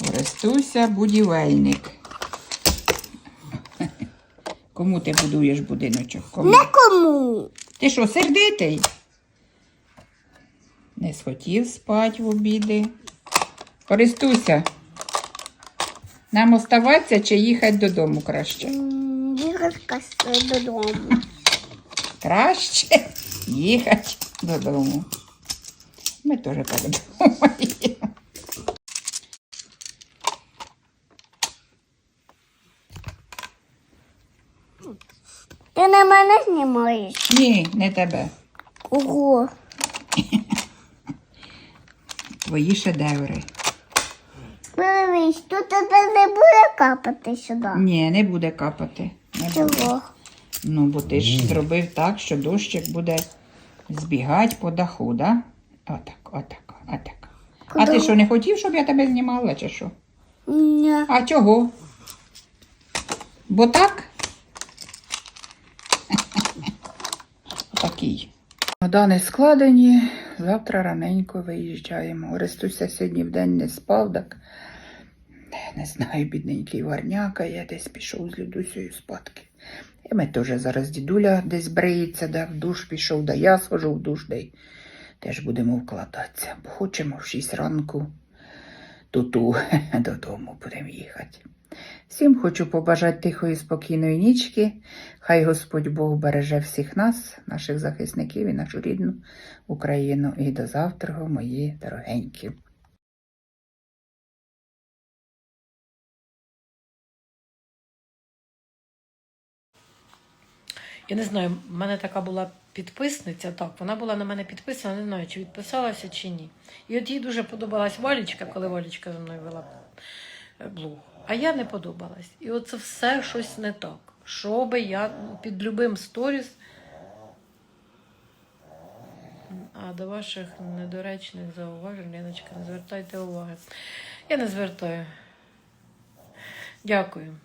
Орестуся будівельник. Кому ти будуєш будиночок? Кому? Нікому. Ти що, сердитий? Не схотів спати в обіди. Користуйся. Нам оставатися чи їхати додому краще? Їхати додому. Краще їхати додому. Ми теж так думаємо. Ти на мене знімаєш? Ні, не тебе. Ого. Твої шедеври. Подивись, тут тебе не буде капати сюди. Ні, не буде капати. Не буде. Чого? Ну, бо ти ж зробив так, що дощик буде збігати по даху, да? Отак, отак, отак. А Куди? ти що, не хотів, щоб я тебе знімала, чи що? Ні. А чого? Бо так? Такий. Чемодани складені, завтра раненько виїжджаємо. Орестуся сьогодні вдень не спав, так не знаю, бідненький варняка, я десь пішов з Людусею спадки. І ми теж зараз дідуля десь бриється, да, в душ пішов, да я схожу в душ, й теж будемо вкладатися. Бо хочемо в 6 ранку туту додому будемо їхати. Всім хочу побажати тихої, спокійної нічки. Хай Господь Бог береже всіх нас, наших захисників і нашу рідну Україну. І до завтра, мої дорогенькі. Я не знаю, в мене така була підписниця, так, вона була на мене підписана, не знаю, чи відписалася, чи ні. І от їй дуже подобалась Валічка, коли Валічка зі мною вела е, блог. А я не подобалась. І оце все щось не так. Що би я під любим сторіс. А до ваших недоречних зауважень, Леночка, не звертайте уваги. Я не звертаю. Дякую.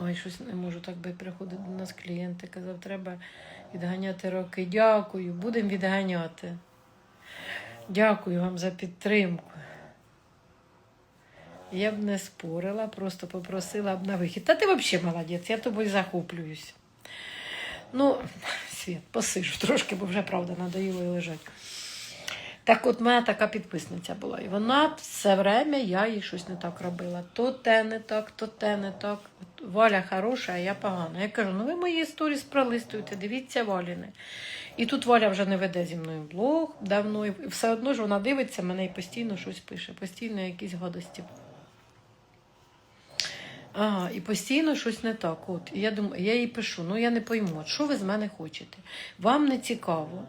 Ой, щось не можу так би приходить до нас клієнти. Казав, треба відганяти роки. Дякую, будемо відганяти. Дякую вам за підтримку. Я б не спорила, просто попросила б на вихід. Та ти взагалі молодець, я тобою захоплююсь. Ну, світ, посижу трошки, бо вже правда надоїло і лежать. Так от мене така підписниця була. І вона все время я їй щось не так робила. То те не так, то те не так. Валя хороша, а я погана. Я кажу, ну ви мої історії пролистуєте, дивіться Валіни. І тут Валя вже не веде зі мною блог давно. І все одно ж вона дивиться мене і постійно щось пише, постійно якісь гадості. Ага, і постійно щось не так. От. І я думаю, я їй пишу, ну я не пойму, що ви з мене хочете? Вам не цікаво.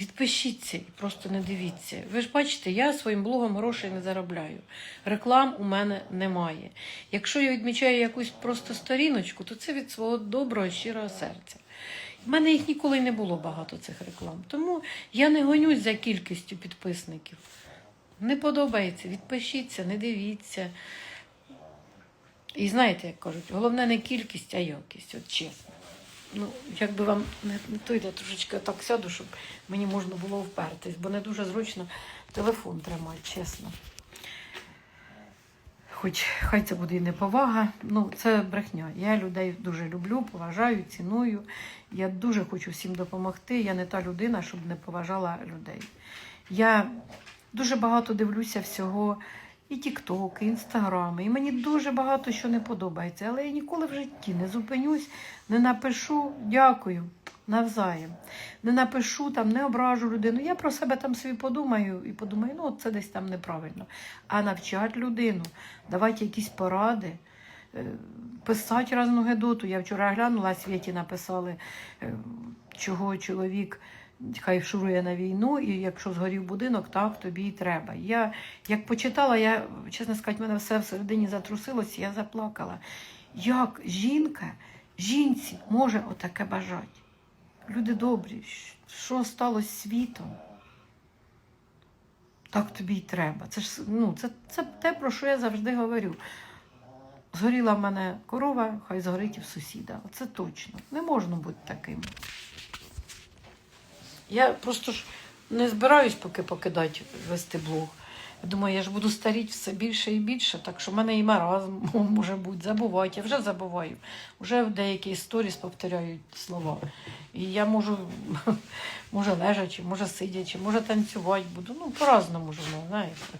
Відпишіться і просто не дивіться. Ви ж бачите, я своїм блогом грошей не заробляю. Реклам у мене немає. Якщо я відмічаю якусь просто сторіночку, то це від свого доброго, щирого серця. У мене їх ніколи не було багато цих реклам. Тому я не гонюсь за кількістю підписників. Не подобається, відпишіться, не дивіться. І знаєте, як кажуть, головне не кількість, а якість, от чесно. Ну, якби вам не, то йде трошечки так сяду, щоб мені можна було впертись, бо не дуже зручно телефон тримати, чесно. Хоч хай це буде і неповага, ну це брехня. Я людей дуже люблю, поважаю, ціную. Я дуже хочу всім допомогти. Я не та людина, щоб не поважала людей. Я дуже багато дивлюся всього, і Тікток, і Інстаграм, і мені дуже багато що не подобається, але я ніколи в житті не зупинюсь, не напишу дякую навзаєм. Не напишу там, не ображу людину. Я про себе там собі подумаю і подумаю, ну от це десь там неправильно. А навчать людину, давати якісь поради. е, Писати разну гедоту. Я вчора глянула, Світі написали, е, чого чоловік хай шурує на війну, і якщо згорів будинок, так тобі і треба. Я як почитала, я, чесно сказати, мене все всередині затрусилося, я заплакала. Як жінка, жінці може отаке бажати? Люди добрі, що сталося з світом? Так тобі й треба. Це ж ну, це, це те, про що я завжди говорю. Згоріла в мене корова, хай згорить і в сусіда. Оце точно. Не можна бути таким. Я просто ж не збираюсь поки покидати вести блог. Я думаю, я ж буду старіти все більше і більше, так що в мене і маразм може бути. Забувати. Я вже забуваю. Вже в деякі сторіс повторяю слова. І я можу, може лежачи, може сидячи, може танцювати буду. Ну, по-разному ж воно, знаєте.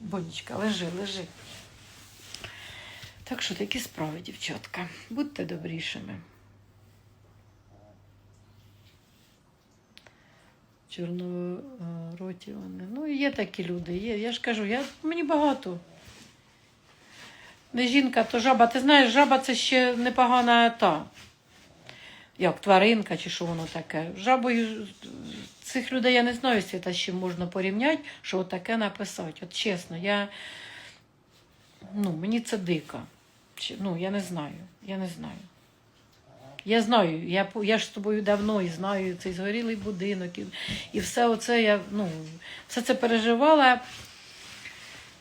Бонечка, лежи, лежи. Так що такі справи, дівчатка. Будьте добрішими. Чорнороті вони. Ну, є такі люди. Є. Я ж кажу, я, мені багато. Не жінка, то жаба. Ти знаєш, жаба це ще непогана та. Як тваринка чи що воно таке. Жабою цих людей я не знаю, світа, з чим можна порівняти, що таке написати. От чесно, я. Ну, мені це дико. Ну, я не знаю. Я не знаю. Я знаю, я, я ж з тобою давно і знаю цей згорілий будинок, і, і все оце я ну, все це переживала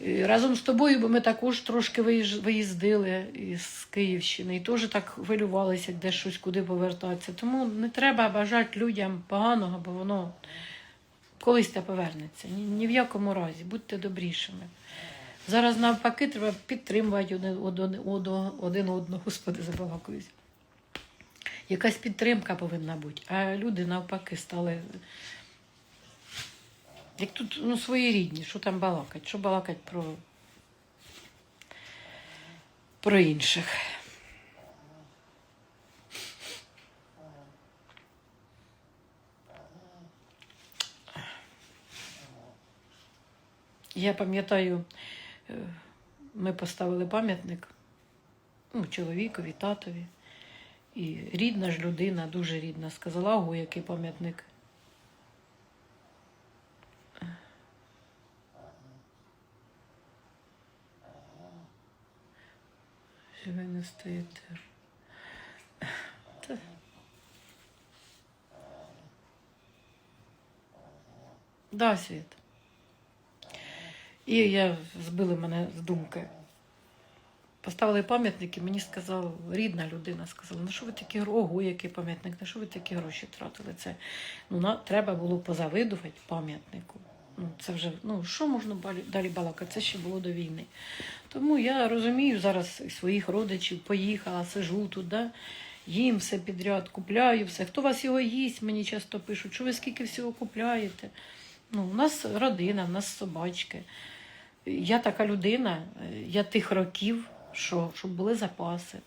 е, разом з тобою, бо ми також трошки виїздили із Київщини і теж так хвилювалися, де щось куди повертатися. Тому не треба бажати людям поганого, бо воно колись те повернеться. Ні, ні в якому разі, будьте добрішими. Зараз навпаки треба підтримувати один, один, один, одного, господи, забалакуюсь. Якась підтримка повинна бути. А люди навпаки стали. Як тут ну, свої рідні, що там балакать? Що балакать про, про інших? Я пам'ятаю, е, ми поставили пам'ятник ну, чоловікові, татові. І рідна ж людина, дуже рідна, сказала, ого, який пам'ятник. Що ви не стоїте? Да, Світ. І я збили мене з думки. Поставили пам'ятники, мені сказала, рідна людина сказала, на що ви такі гро- ого, який пам'ятник, на що ви такі гроші тратили? Це ну, на, треба було позавидувати пам'ятнику. Ну, це вже, ну, що можна далі балакати? Це ще було до війни. Тому я розумію зараз своїх родичів, поїхала, сижу тут, да? їм все підряд, купляю все. Хто вас його їсть, мені часто пишуть, що ви скільки всього купляєте. Ну, у нас родина, у нас собачки. Я така людина, е, я тих років, що, щоб були запаси,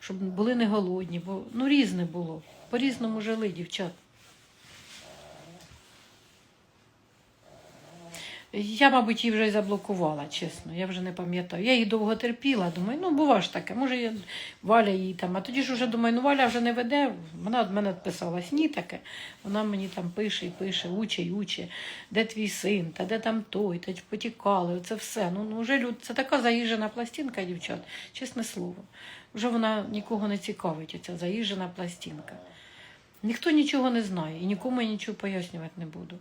щоб були не голодні, бо ну різне було. По-різному жили, дівчат. Я, мабуть, її вже й заблокувала, чесно, я вже не пам'ятаю. Я її довго терпіла, думаю, ну бува ж таке, може я Валя її там. А тоді ж вже думаю, ну Валя вже не веде. Вона від мене відписалась, ні таке. Вона мені там пише і пише, уче й уче, де твій син, та де там той, та потікали. Це все. Ну, ну вже люд, це така заїжджена пластинка, дівчат, чесне слово. Вже вона нікого не цікавить, оця заїжджена пластинка. Ніхто нічого не знає і нікому я нічого пояснювати не буду.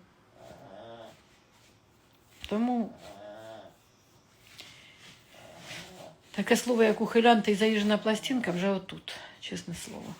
Тому таке слово, як ухилянти і заїжджена пластинка, вже отут, чесне слово.